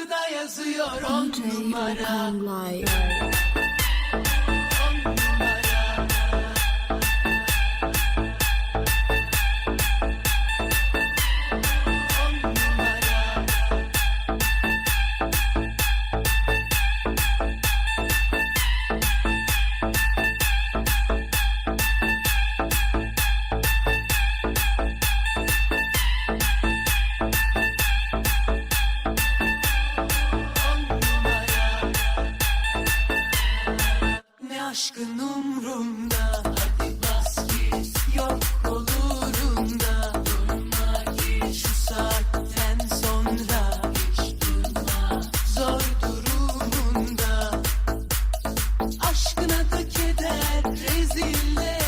Kapıda yazıyor on numara. aşkın umrumda Hadi bas git. Yok olurum da Durma hiç şu saatten sonra Hiç durma. Zor durumunda. Aşkına da keder rezille